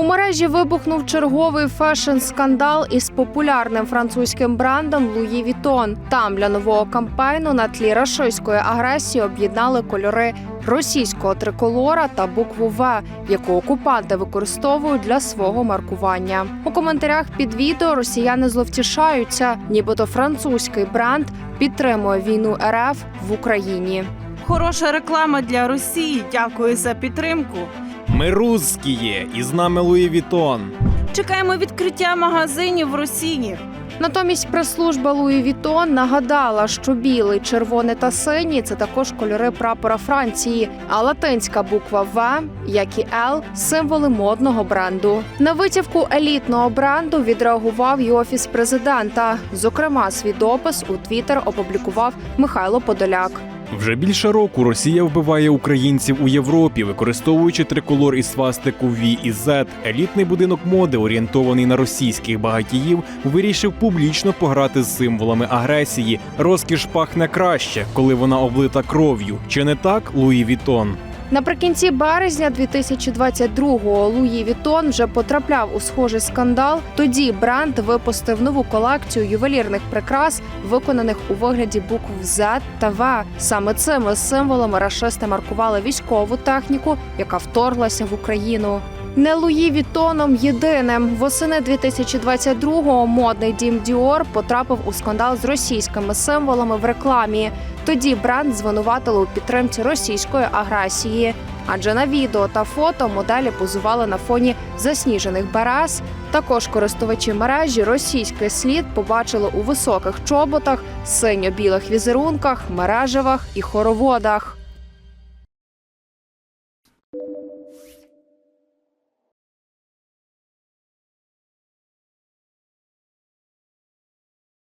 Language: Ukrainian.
У мережі вибухнув черговий фешн-скандал із популярним французьким брендом Луї Вітон. Там для нового кампейну на тлі рашистської агресії об'єднали кольори російського триколора та букву В, яку окупанти використовують для свого маркування. У коментарях під відео росіяни зловтішаються, нібито французький бренд підтримує війну РФ в Україні. Хороша реклама для Росії. Дякую за підтримку. Ми русські, і з нами Луї Вітон. Чекаємо відкриття магазинів в Росії. Натомість прес-служба Луї Вітон нагадала, що білий, червоний та синій це також кольори прапора Франції, а латинська буква В, як і Л, символи модного бренду. На витівку елітного бренду відреагував і офіс президента. Зокрема, свій допис у Твіттер опублікував Михайло Подоляк. Вже більше року Росія вбиває українців у Європі, використовуючи триколор і свастику V і Z. Елітний будинок моди, орієнтований на російських багатіїв, вирішив публічно пограти з символами агресії. Розкіш пахне краще, коли вона облита кров'ю. Чи не так, Луї Вітон? Наприкінці березня 2022-го Луї Вітон вже потрапляв у схожий скандал. Тоді бренд випустив нову колекцію ювелірних прикрас, виконаних у вигляді букв Z та В. Саме цими символами рашисти маркували військову техніку, яка вторглася в Україну. Не Луї Вітоном єдиним восени 2022-го модний дім Діор потрапив у скандал з російськими символами в рекламі. Тоді бренд звинуватили у підтримці російської агресії, адже на відео та фото моделі позували на фоні засніжених берез. Також користувачі мережі російський слід побачили у високих чоботах, синьо-білих візерунках, мережевах і хороводах.